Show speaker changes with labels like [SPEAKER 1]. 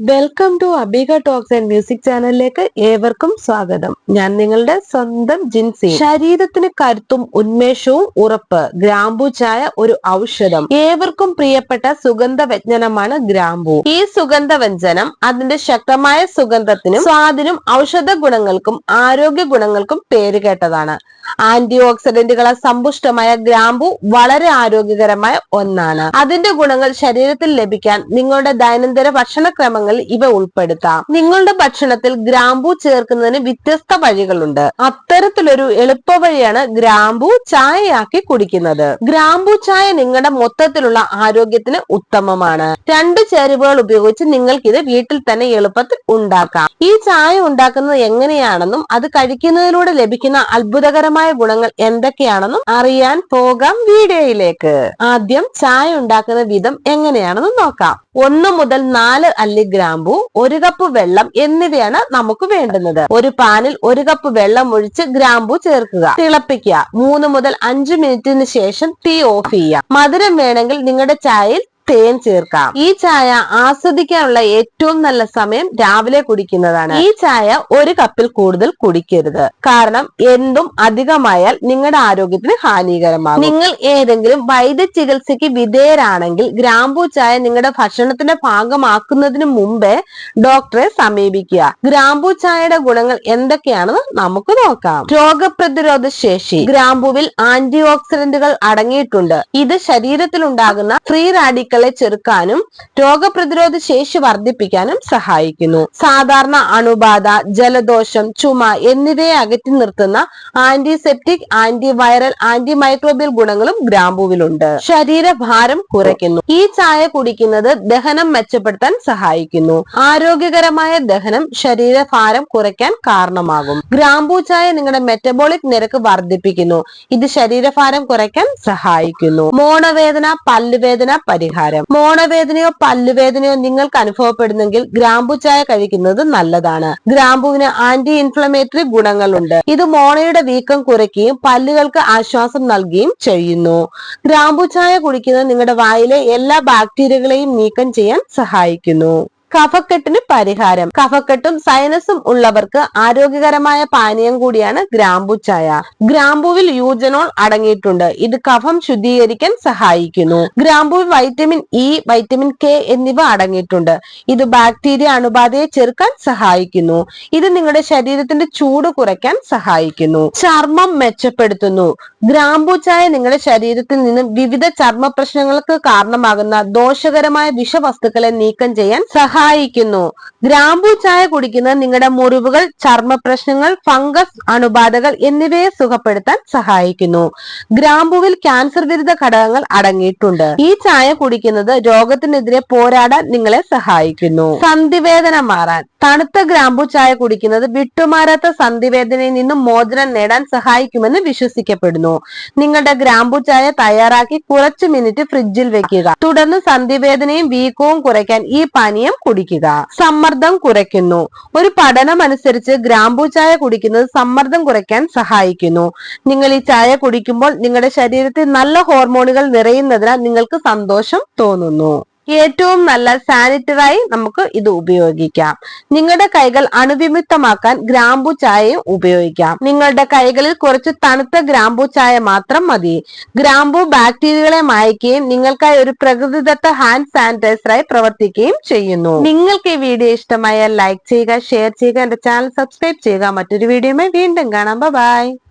[SPEAKER 1] Welcome to Abika talks and music ചാനലിലേക്ക് ഏവർക്കും സ്വാഗതം. ഞാൻ നിങ്ങളുടെ സ്വന്തം ജിൻസി. ശരീരത്തിന് കരുത്തും ഉന്മേഷവും ഉറപ്പ് ഗ്രാമ്പു ചായ ഒരു ഔഷധം. ഏവർക്കും പ്രിയപ്പെട്ട സുഗന്ധ വ്യഞ്ജനമാണ് ഗ്രാമ്പു. ഈ സുഗന്ധ വ്യഞ്ജനം അതിന്റെ ശക്തമായ സുഗന്ധത്തിനും സ്വാദിനും ഔഷധ ഗുണങ്ങൾക്കും ആരോഗ്യ ഗുണങ്ങൾക്കും പേരുകേട്ടതാണ് ആന്റി ഓക്സിഡന്റുകളെ സമ്പുഷ്ടമായ ഗ്രാമ്പു വളരെ ആരോഗ്യകരമായ ഒന്നാണ്. അതിന്റെ ഗുണങ്ങൾ ശരീരത്തിൽ ലഭിക്കാൻ നിങ്ങളുടെ ദൈനംദിന ഭക്ഷണക്രമങ്ങളിൽ ഇവ ഉൾപ്പെടുത്താം. നിങ്ങളുടെ ഭക്ഷണത്തിൽ ഗ്രാമ്പൂ ചേർക്കുന്നതിന് വ്യത്യസ്ത വഴികളുണ്ട്. അത്തരത്തിലൊരു എളുപ്പ വഴിയാണ് ഗ്രാമ്പൂ ചായയാക്കി കുടിക്കുന്നത്. ഗ്രാമ്പൂ ചായ നിങ്ങളുടെ മൊത്തത്തിലുള്ള ആരോഗ്യത്തിന് ഉത്തമമാണ്. രണ്ട് ചേരുവകൾ ഉപയോഗിച്ച് നിങ്ങൾക്ക് ഇത് വീട്ടിൽ തന്നെ എളുപ്പത്തിൽ ഉണ്ടാക്കാം. ഈ ചായ ഉണ്ടാക്കുന്നത് എങ്ങനെയാണെന്നും അത് കഴിക്കുന്നതിലൂടെ ലഭിക്കുന്ന അത്ഭുതകരമായ ഗുണങ്ങൾ എന്തൊക്കെയാണെന്നും അറിയാൻ പോകാം വീഡിയോയിലേക്ക്. ആദ്യം ചായ ഉണ്ടാക്കുന്ന വിധം എങ്ങനെയാണെന്ന് നോക്കാം. ഒന്ന് മുതൽ നാല് അല്ലി ഗ്രാമ്പു ഒരു കപ്പ് വെള്ളം എന്നിവയാണ് നമുക്ക് വേണ്ടുന്നത്. ഒരു പാനിൽ ഒരു കപ്പ് വെള്ളം ഒഴിച്ച് ഗ്രാമ്പു ചേർക്കുക. തിളപ്പിക്കുക. മൂന്ന് മുതൽ അഞ്ച് മിനിറ്റിന് ശേഷം തീ ഓഫ് ചെയ്യുക. മധുരം വേണമെങ്കിൽ നിങ്ങളുടെ ചായയിൽ തേൻ ചേർക്കാം. ഈ ചായ ആസ്വദിക്കാനുള്ള ഏറ്റവും നല്ല സമയം രാവിലെ കുടിക്കുന്നതാണ്. ഈ ചായ ഒരു കപ്പിൽ കൂടുതൽ കുടിക്കരുത്. കാരണം എന്തും അധികമായാൽ നിങ്ങളുടെ ആരോഗ്യത്തിന് ഹാനികരമാകും. നിങ്ങൾ ഏതെങ്കിലും വൈദ്യ ചികിത്സയ്ക്ക് വിധേയരാണെങ്കിൽ ഗ്രാമ്പൂ ചായ നിങ്ങളുടെ ഭക്ഷണത്തിന്റെ ഭാഗമാക്കുന്നതിന് മുമ്പേ ഡോക്ടറെ സമീപിക്കുക. ഗ്രാമ്പൂ ചായയുടെ ഗുണങ്ങൾ എന്തൊക്കെയാണെന്ന് നമുക്ക് നോക്കാം. രോഗപ്രതിരോധ ശേഷി. ഗ്രാമ്പൂവിൽ ആന്റി ഓക്സിഡന്റുകൾ അടങ്ങിയിട്ടുണ്ട്. ഇത് ശരീരത്തിലുണ്ടാകുന്ന ഫ്രീ റാഡിക്കളെ ചെറുക്കാനും രോഗപ്രതിരോധ ശേഷി വർദ്ധിപ്പിക്കാനും സഹായിക്കുന്നു. സാധാരണ അണുബാധ ജലദോഷം ചുമ എന്നിവയെ അകറ്റി നിർത്തുന്ന ആന്റിസെപ്റ്റിക് ആന്റിവൈറൽ ആന്റി മൈക്രോബിയൽ ഗുണങ്ങളും ഗ്രാമ്പുവിലുണ്ട്. ശരീരഭാരം കുറയ്ക്കുന്നു. ഈ ചായ കുടിക്കുന്നത് ദഹനം മെച്ചപ്പെടുത്താൻ സഹായിക്കുന്നു. ആരോഗ്യകരമായ ദഹനം ശരീരഭാരം കുറയ്ക്കാൻ കാരണമാകും. ഗ്രാമ്പൂ ചായ നിങ്ങളുടെ മെറ്റബോളിക് നിരക്ക് വർദ്ധിപ്പിക്കുന്നു. ഇത് ശരീരഭാരം കുറയ്ക്കാൻ സഹായിക്കുന്നു. മോണവേദന പല്ലുവേദന പരിഹാരം. മോണവേദനയോ പല്ലുവേദനയോ നിങ്ങൾക്ക് അനുഭവപ്പെടുന്നെങ്കിൽ ഗ്രാമ്പു ചായ കഴിക്കുന്നത് നല്ലതാണ്. ഗ്രാമ്പുവിന് ആന്റി ഇൻഫ്ലമേറ്ററി ഗുണങ്ങളുണ്ട്. ഇത് മോണയുടെ വീക്കം കുറയ്ക്കുകയും പല്ലുകൾക്ക് ആശ്വാസം നൽകുകയും ചെയ്യുന്നു. ഗ്രാമ്പു ചായ കുടിക്കുന്നത് നിങ്ങളുടെ വായിലെ എല്ലാ ബാക്ടീരിയകളെയും നീക്കം ചെയ്യാൻ സഹായിക്കുന്നു. കഫക്കെട്ടിന് പരിഹാരം. കഫക്കെട്ടും സൈനസും ഉള്ളവർക്ക് ആരോഗ്യകരമായ പാനീയം കൂടിയാണ് ഗ്രാമ്പു ചായ. ഗ്രാമ്പുവിൽ യൂജനോൾ അടങ്ങിയിട്ടുണ്ട്. ഇത് കഫം ശുദ്ധീകരിക്കാൻ സഹായിക്കുന്നു. ഗ്രാമ്പുവിൽ വൈറ്റമിൻ ഇ വൈറ്റമിൻ കെ എന്നിവ അടങ്ങിയിട്ടുണ്ട്. ഇത് ബാക്ടീരിയ അണുബാധയെ ചെറുക്കാൻ സഹായിക്കുന്നു. ഇത് നിങ്ങളുടെ ശരീരത്തിന്റെ ചൂട് കുറയ്ക്കാൻ സഹായിക്കുന്നു. ചർമ്മം മെച്ചപ്പെടുത്തുന്നു. ഗ്രാമ്പു ചായ നിങ്ങളുടെ ശരീരത്തിൽ നിന്നും വിവിധ ചർമ്മ പ്രശ്നങ്ങൾക്ക് കാരണമാകുന്ന ദോഷകരമായ വിഷവസ്തുക്കളെ നീക്കം ചെയ്യാൻ സഹായിക്കുന്നു. ഗ്രാമ്പൂ ചായ കുടിക്കുന്നത് നിങ്ങളുടെ മുറിവുകൾ ചർമ്മ പ്രശ്നങ്ങൾ ഫംഗസ് അണുബാധകൾ എന്നിവയെ സുഖപ്പെടുത്താൻ സഹായിക്കുന്നു. ഗ്രാമ്പൂവിൽ ക്യാൻസർ വിരുദ്ധ ഘടകങ്ങൾ അടങ്ങിയിട്ടുണ്ട്. ഈ ചായ കുടിക്കുന്നത് രോഗത്തിനെതിരെ പോരാടാൻ നിങ്ങളെ സഹായിക്കുന്നു. സന്ധിവേദന മാറാൻ. തണുത്ത ഗ്രാമ്പൂ ചായ കുടിക്കുന്നത് വിട്ടുമാറാത്ത സന്ധിവേദനയിൽ നിന്നും മോചനം നേടാൻ സഹായിക്കുമെന്ന് വിശ്വസിക്കപ്പെടുന്നു. നിങ്ങളുടെ ഗ്രാമ്പൂ ചായ തയ്യാറാക്കി കുറച്ച് മിനിറ്റ് ഫ്രിഡ്ജിൽ വെക്കുക. തുടർന്ന് സന്ധിവേദനയും വീക്കവും കുറയ്ക്കാൻ ഈ പാനീയം കുടിക്കുക. സമ്മർദ്ദം കുറയ്ക്കുന്നു. ഒരു പഠനം അനുസരിച്ച് ഗ്രാമ്പൂ ചായ കുടിക്കുന്നത് സമ്മർദ്ദം കുറയ്ക്കാൻ സഹായിക്കുന്നു. നിങ്ങൾ ഈ ചായ കുടിക്കുമ്പോൾ നിങ്ങളുടെ ശരീരത്തിൽ നല്ല ഹോർമോണുകൾ നിറയുന്നതിനാൽ നിങ്ങൾക്ക് സന്തോഷം തോന്നുന്നു. ഏറ്റവും നല്ല സാനിറ്ററായി നമുക്ക് ഇത് ഉപയോഗിക്കാം. നിങ്ങളുടെ കൈകൾ അണുവിമുക്തമാക്കാൻ ഗ്രാമ്പു ചായയും ഉപയോഗിക്കാം. നിങ്ങളുടെ കൈകളിൽ കുറച്ച് തണുത്ത ഗ്രാമ്പു ചായ മാത്രം മതി. ഗ്രാമ്പു ബാക്ടീരിയകളെ മായ്ക്കുകയും നിങ്ങൾക്കായി ഒരു പ്രകൃതിദത്ത ഹാൻഡ് സാനിറ്റൈസറായി പ്രവർത്തിക്കുകയും ചെയ്യുന്നു. നിങ്ങൾക്ക് ഈ വീഡിയോ ഇഷ്ടമായ ലൈക്ക് ചെയ്യുക ഷെയർ ചെയ്യുക എന്റെ ചാനൽ സബ്സ്ക്രൈബ് ചെയ്യുക. മറ്റൊരു വീഡിയോയുമായി വീണ്ടും കാണാം. ബൈ.